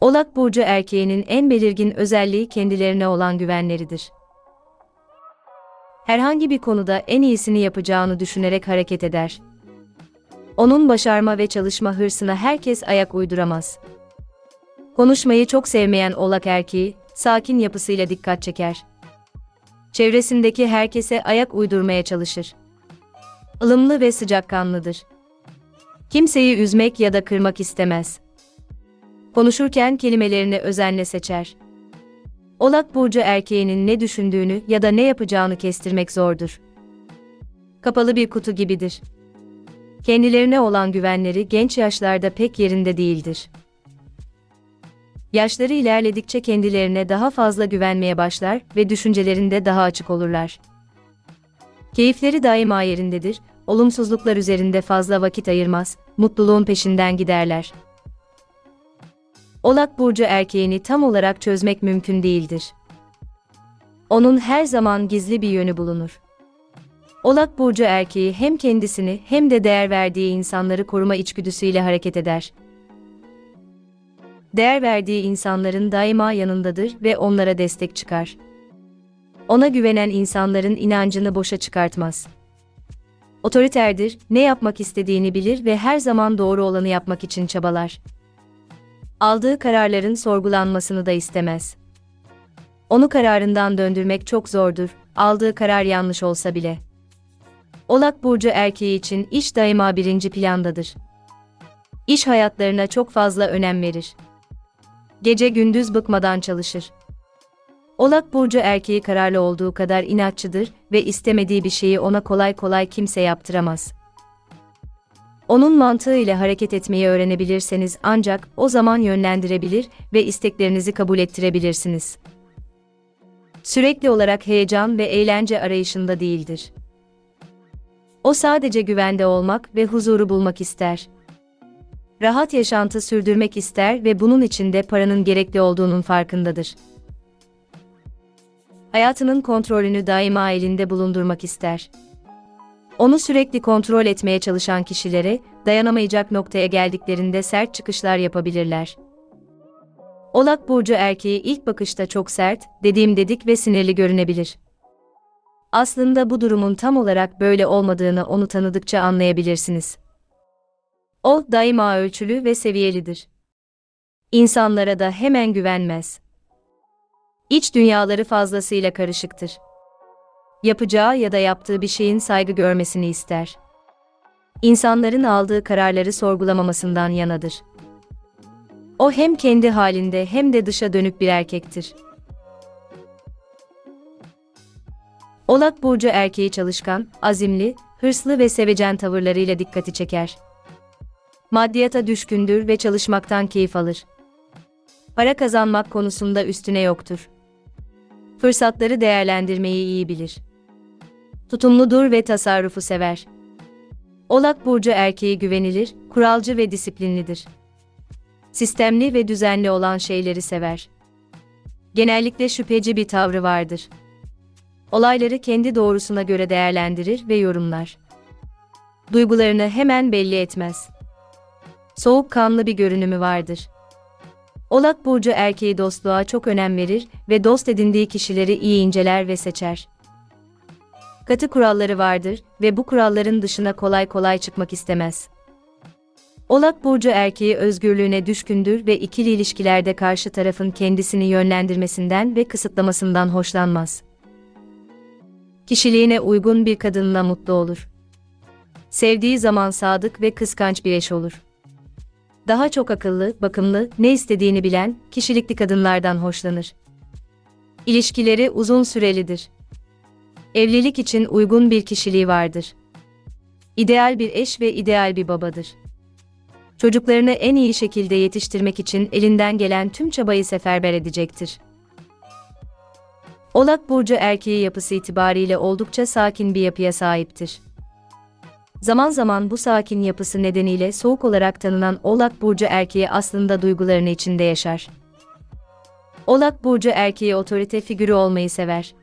Oğlak burcu erkeğinin en belirgin özelliği kendilerine olan güvenleridir. Herhangi bir konuda en iyisini yapacağını düşünerek hareket eder. Onun başarma ve çalışma hırsına herkes ayak uyduramaz. Konuşmayı çok sevmeyen Oğlak erkeği, sakin yapısıyla dikkat çeker. Çevresindeki herkese ayak uydurmaya çalışır. Ilımlı ve sıcakkanlıdır. Kimseyi üzmek ya da kırmak istemez. Konuşurken kelimelerini özenle seçer. Oğlak burcu erkeğinin ne düşündüğünü ya da ne yapacağını kestirmek zordur. Kapalı bir kutu gibidir. Kendilerine olan güvenleri genç yaşlarda pek yerinde değildir. Yaşları ilerledikçe kendilerine daha fazla güvenmeye başlar ve düşüncelerinde daha açık olurlar. Keyifleri daima yerindedir, olumsuzluklar üzerinde fazla vakit ayırmaz, mutluluğun peşinden giderler. Oğlak burcu erkeğini tam olarak çözmek mümkün değildir. Onun her zaman gizli bir yönü bulunur. Oğlak burcu erkeği hem kendisini hem de değer verdiği insanları koruma içgüdüsüyle hareket eder. Değer verdiği insanların daima yanındadır ve onlara destek çıkar. Ona güvenen insanların inancını boşa çıkartmaz. Otoriterdir, ne yapmak istediğini bilir ve her zaman doğru olanı yapmak için çabalar. Aldığı kararların sorgulanmasını da istemez. Onu kararından döndürmek çok zordur, aldığı karar yanlış olsa bile. Oğlak burcu erkeği için iş daima birinci plandadır. İş hayatlarına çok fazla önem verir. Gece gündüz bıkmadan çalışır. Oğlak burcu erkeği kararlı olduğu kadar inatçıdır ve istemediği bir şeyi ona kolay kolay kimse yaptıramaz. Onun mantığıyla hareket etmeyi öğrenebilirseniz ancak o zaman yönlendirebilir ve isteklerinizi kabul ettirebilirsiniz. Sürekli olarak heyecan ve eğlence arayışında değildir. O sadece güvende olmak ve huzuru bulmak ister. Rahat yaşantı sürdürmek ister ve bunun için de paranın gerekli olduğunun farkındadır. Hayatının kontrolünü daima elinde bulundurmak ister. Onu sürekli kontrol etmeye çalışan kişilere, dayanamayacak noktaya geldiklerinde sert çıkışlar yapabilirler. Oğlak burcu erkeği ilk bakışta çok sert, dediğim dedik ve sinirli görünebilir. Aslında bu durumun tam olarak böyle olmadığını onu tanıdıkça anlayabilirsiniz. O daima ölçülü ve seviyelidir. İnsanlara da hemen güvenmez. İç dünyaları fazlasıyla karışıktır. Yapacağı ya da yaptığı bir şeyin saygı görmesini ister. İnsanların aldığı kararları sorgulamamasından yanadır. O hem kendi halinde hem de dışa dönük bir erkektir. Oğlak burcu erkeği çalışkan, azimli, hırslı ve sevecen tavırlarıyla dikkati çeker. Maddiyata düşkündür ve çalışmaktan keyif alır. Para kazanmak konusunda üstüne yoktur. Fırsatları değerlendirmeyi iyi bilir. Tutumludur ve tasarrufu sever. Oğlak burcu erkeği güvenilir, kuralcı ve disiplinlidir. Sistemli ve düzenli olan şeyleri sever. Genellikle şüpheci bir tavrı vardır. Olayları kendi doğrusuna göre değerlendirir ve yorumlar. Duygularını hemen belli etmez. Soğukkanlı bir görünümü vardır. Oğlak burcu erkeği dostluğa çok önem verir ve dost edindiği kişileri iyi inceler ve seçer. Katı kuralları vardır ve bu kuralların dışına kolay kolay çıkmak istemez. Oğlak burcu erkeği özgürlüğüne düşkündür ve ikili ilişkilerde karşı tarafın kendisini yönlendirmesinden ve kısıtlamasından hoşlanmaz. Kişiliğine uygun bir kadınla mutlu olur. Sevdiği zaman sadık ve kıskanç bir eş olur. Daha çok akıllı, bakımlı, ne istediğini bilen, kişilikli kadınlardan hoşlanır. İlişkileri uzun sürelidir. Evlilik için uygun bir kişiliği vardır. İdeal bir eş ve ideal bir babadır. Çocuklarını en iyi şekilde yetiştirmek için elinden gelen tüm çabayı seferber edecektir. Oğlak burcu erkeği yapısı itibariyle oldukça sakin bir yapıya sahiptir. Zaman zaman bu sakin yapısı nedeniyle soğuk olarak tanınan Oğlak burcu erkeği aslında duygularını içinde yaşar. Oğlak burcu erkeği otorite figürü olmayı sever.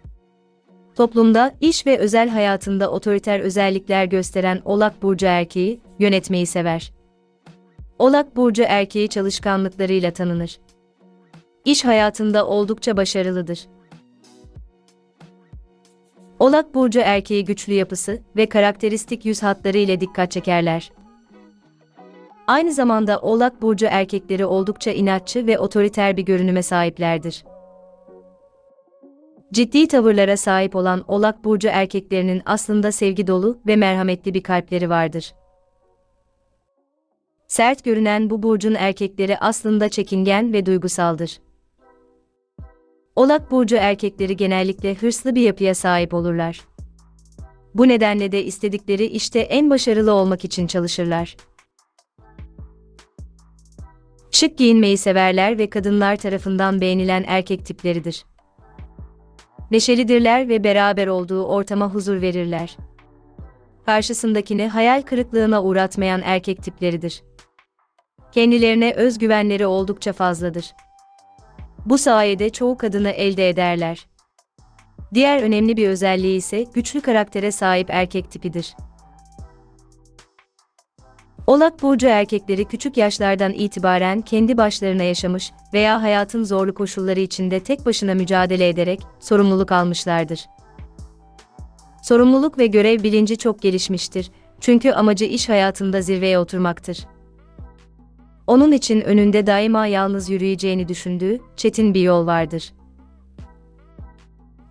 Toplumda, iş ve özel hayatında otoriter özellikler gösteren Oğlak burcu erkeği yönetmeyi sever. Oğlak burcu erkeği çalışkanlıklarıyla tanınır. İş hayatında oldukça başarılıdır. Oğlak burcu erkeği güçlü yapısı ve karakteristik yüz hatları ile dikkat çekerler. Aynı zamanda Oğlak burcu erkekleri oldukça inatçı ve otoriter bir görünüme sahiplerdir. Ciddi tavırlara sahip olan Oğlak burcu erkeklerinin aslında sevgi dolu ve merhametli bir kalpleri vardır. Sert görünen bu burcun erkekleri aslında çekingen ve duygusaldır. Oğlak burcu erkekleri genellikle hırslı bir yapıya sahip olurlar. Bu nedenle de istedikleri işte en başarılı olmak için çalışırlar. Şık giyinmeyi severler ve kadınlar tarafından beğenilen erkek tipleridir. Neşelidirler ve beraber olduğu ortama huzur verirler. Karşısındakini hayal kırıklığına uğratmayan erkek tipleridir. Kendilerine özgüvenleri oldukça fazladır. Bu sayede çoğu kadını elde ederler. Diğer önemli bir özelliği ise güçlü karaktere sahip erkek tipidir. Oğlak burcu erkekleri küçük yaşlardan itibaren kendi başlarına yaşamış veya hayatın zorlu koşulları içinde tek başına mücadele ederek sorumluluk almışlardır. Sorumluluk ve görev bilinci çok gelişmiştir. Çünkü amacı iş hayatında zirveye oturmaktır. Onun için önünde daima yalnız yürüyeceğini düşündüğü çetin bir yol vardır.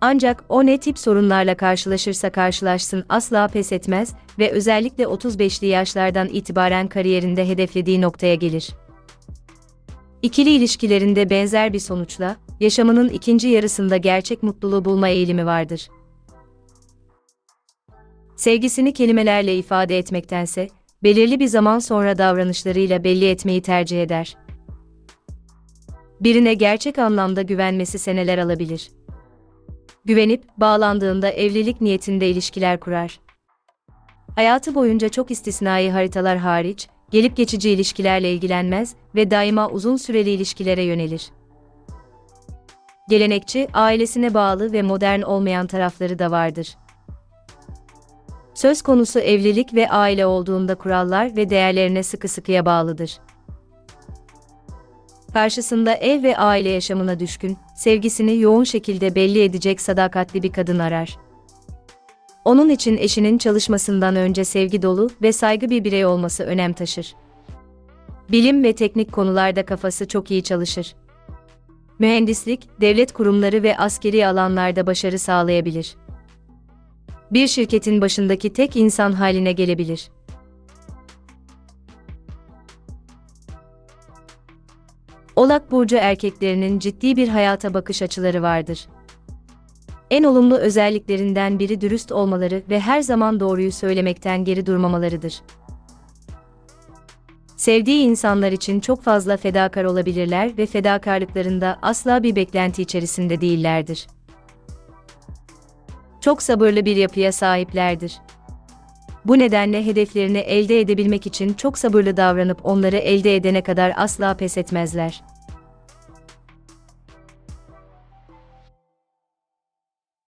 Ancak o ne tip sorunlarla karşılaşırsa karşılaşsın asla pes etmez ve özellikle 35'li yaşlardan itibaren kariyerinde hedeflediği noktaya gelir. İkili ilişkilerinde benzer bir sonuçla, yaşamının ikinci yarısında gerçek mutluluğu bulma eğilimi vardır. Sevgisini kelimelerle ifade etmektense, belirli bir zaman sonra davranışlarıyla belli etmeyi tercih eder. Birine gerçek anlamda güvenmesi seneler alabilir güvenip, bağlandığında evlilik niyetinde ilişkiler kurar. Hayatı boyunca çok istisnai haritalar hariç, gelip geçici ilişkilerle ilgilenmez ve daima uzun süreli ilişkilere yönelir. Gelenekçi, ailesine bağlı ve modern olmayan tarafları da vardır. Söz konusu evlilik ve aile olduğunda kurallar ve değerlerine sıkı sıkıya bağlıdır karşısında ev ve aile yaşamına düşkün, sevgisini yoğun şekilde belli edecek sadakatli bir kadın arar. Onun için eşinin çalışmasından önce sevgi dolu ve saygı bir birey olması önem taşır. Bilim ve teknik konularda kafası çok iyi çalışır. Mühendislik, devlet kurumları ve askeri alanlarda başarı sağlayabilir. Bir şirketin başındaki tek insan haline gelebilir. Oğlak burcu erkeklerinin ciddi bir hayata bakış açıları vardır. En olumlu özelliklerinden biri dürüst olmaları ve her zaman doğruyu söylemekten geri durmamalarıdır. Sevdiği insanlar için çok fazla fedakar olabilirler ve fedakarlıklarında asla bir beklenti içerisinde değillerdir. Çok sabırlı bir yapıya sahiplerdir. Bu nedenle hedeflerini elde edebilmek için çok sabırlı davranıp onları elde edene kadar asla pes etmezler.